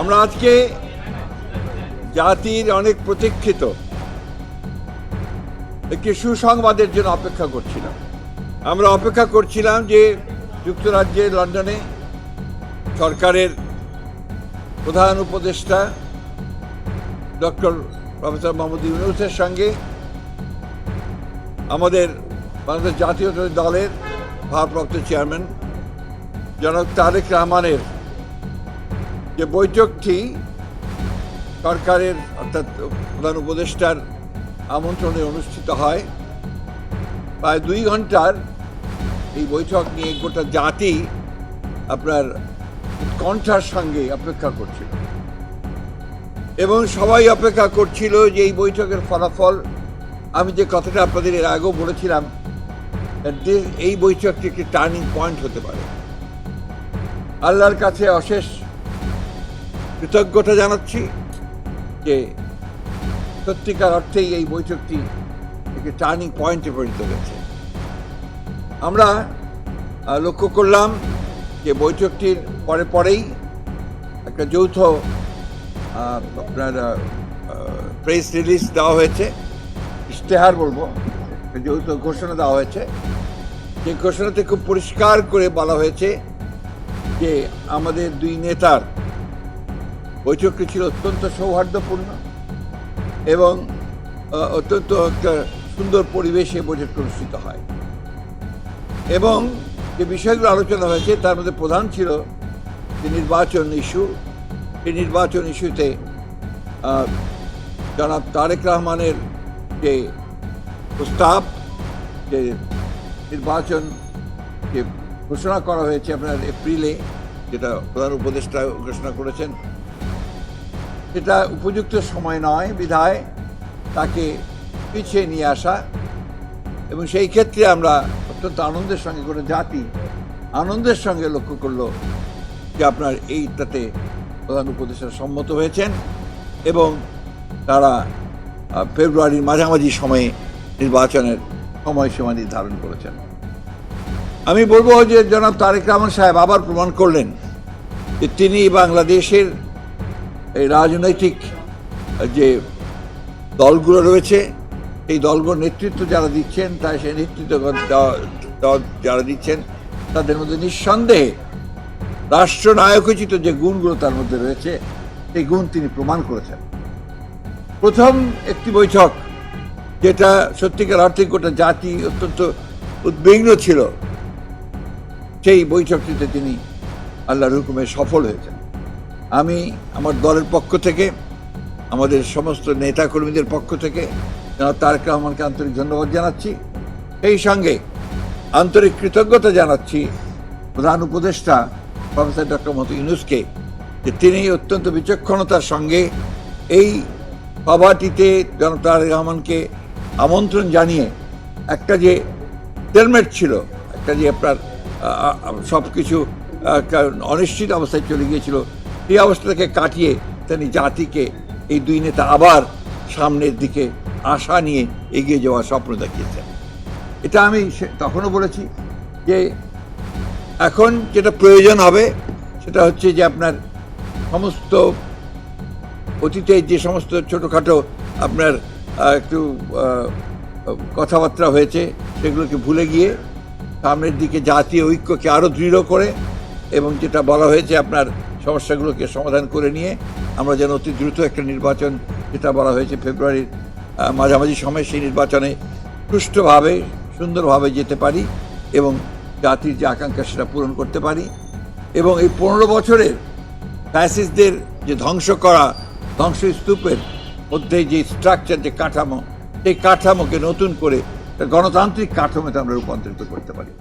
আমরা আজকে জাতির অনেক প্রতীক্ষিত, একটি সুসংবাদের জন্য অপেক্ষা করছিলাম। আমরা অপেক্ষা করছিলাম যে যুক্তরাজ্যের লন্ডনে সরকারের প্রধান উপদেষ্টা ডক্টর প্রফেসর মোহাম্মদ ইউনুসের সঙ্গে আমাদের বাংলাদেশ জাতীয় দলের ভারপ্রাপ্ত চেয়ারম্যান জনক তারেক রহমানের যে বৈঠকটি সরকারের, অর্থাৎ প্রধান উপদেষ্টার আমন্ত্রণে অনুষ্ঠিত হয়। প্রায় দুই ঘণ্টার এই বৈঠক নিয়ে গোটা জাতি আপনার কণ্ঠার সঙ্গে অপেক্ষা করছিল। এবং সবাই অপেক্ষা করছিল যে এই বৈঠকের ফলাফল, আমি যে কথাটা আপনাদের এর আগেও বলেছিলাম এই বৈঠকটি একটি টার্নিং পয়েন্ট হতে পারে। আল্লাহর কাছে অশেষ কৃতজ্ঞতা জানাচ্ছি যে সত্যিকার অর্থেই এই বৈঠকটি একটি টার্নিং পয়েন্টে পরিণত হয়েছে। আমরা লক্ষ্য করলাম যে বৈঠকটির পরে পরেই একটা যৌথ আপনার প্রেস রিলিজ দেওয়া হয়েছে। ইশতেহার বলব যৌথ ঘোষণা দেওয়া হয়েছে। যে ঘোষণাতে খুব পরিষ্কার করে বলা হয়েছে যে আমাদের দুই নেতার বৈঠকটি ছিল অত্যন্ত সৌহার্দ্যপূর্ণ এবং অত্যন্ত একটা সুন্দর পরিবেশে বৈঠকটি অনুষ্ঠিত হয়। এবং যে বিষয়গুলো আলোচনা হয়েছে, তার মধ্যে প্রধান ছিল যে নির্বাচন ইস্যু। এই নির্বাচন ইস্যুতে জনাব তারেক রহমানের যে প্রস্তাব, যে নির্বাচন যে ঘোষণা করা হয়েছে আপনার এপ্রিলে, যেটা প্রধান উপদেষ্টা ঘোষণা করেছেন সেটা উপযুক্ত সময় নয়, বিধায় তাকে পিছিয়ে নিয়ে আসা। এবং সেই ক্ষেত্রে আমরা অত্যন্ত আনন্দের সঙ্গে করে জাতি আনন্দের সঙ্গে লক্ষ্য করল যে আপনার এইটাতে প্রধান উপদেষ্টা সম্মত হয়েছেন এবং তারা ফেব্রুয়ারির মাঝামাঝি সময়ে নির্বাচনের সময়সীমা নির্ধারণ করেছেন। আমি বলব যে জনাব তারেক রহমান সাহেব আবার প্রমাণ করলেন যে তিনি বাংলাদেশের এই রাজনৈতিক যে দলগুলো রয়েছে, এই দলগুলোর নেতৃত্ব যারা দিচ্ছেন, তাই সেই নেতৃত্ব যারা দিচ্ছেন, তাদের মধ্যে নিঃসন্দেহে রাষ্ট্রনায়কোচিত যে গুণগুলো তার মধ্যে রয়েছে, সেই গুণ তিনি প্রমাণ করেছেন। প্রথম একটি বৈঠক, যেটা সত্যিকার অর্থে গোটা জাতি অত্যন্ত উদ্বিগ্ন ছিল, সেই বৈঠকটিতে তিনি আল্লাহর হুকুমে সফল হয়েছেন। আমি আমার দলের পক্ষ থেকে, আমাদের সমস্ত নেতা কর্মীদের পক্ষ থেকে তারেক রহমানকে আন্তরিক ধন্যবাদ জানাচ্ছি। এই সঙ্গে আন্তরিক কৃতজ্ঞতা জানাচ্ছি প্রধান উপদেষ্টা প্রফেসর ডক্টর মতো ইউনুসকে যে তিনি অত্যন্ত বিচক্ষণতার সঙ্গে এই সভাটিতে জনাব তারেক রহমানকে আমন্ত্রণ জানিয়ে একটা যে টেলমেট ছিল, একটা যে আপনার সব কিছু অনিশ্চিত অবস্থায় চলে গিয়েছিল সেই অবস্থাটাকে কাটিয়ে তিনি জাতিকে, এই দুই নেতা আবার সামনের দিকে আশা নিয়ে এগিয়ে যাওয়ার স্বপ্ন দেখিয়েছেন। এটা আমি তখনও বলেছি যে এখন যেটা প্রয়োজন হবে সেটা হচ্ছে যে আপনার সমস্ত অতীতে যে সমস্ত ছোটোখাটো আপনার একটু কথাবার্তা হয়েছে সেগুলোকে ভুলে গিয়ে সামনের দিকে জাতীয় ঐক্যকে আরও দৃঢ় করে এবং যেটা বলা হয়েছে আপনার সমস্যাগুলোকে সমাধান করে নিয়ে আমরা যেন অতি দ্রুত একটা নির্বাচন, যেটা বলা হয়েছে ফেব্রুয়ারির মাঝামাঝি সময় সেই নির্বাচনে সুষ্ঠুভাবে, সুন্দরভাবে যেতে পারি এবং জাতির যে আকাঙ্ক্ষা সেটা পূরণ করতে পারি এবং এই পনেরো বছরের ফ্যাসিস্টদের যে ধ্বংস করা, ধ্বংসস্তূপের মধ্যে যে স্ট্রাকচার যে কাঠামো, সেই কাঠামোকে নতুন করে গণতান্ত্রিক কাঠামোতে আমরা রূপান্তরিত করতে পারি।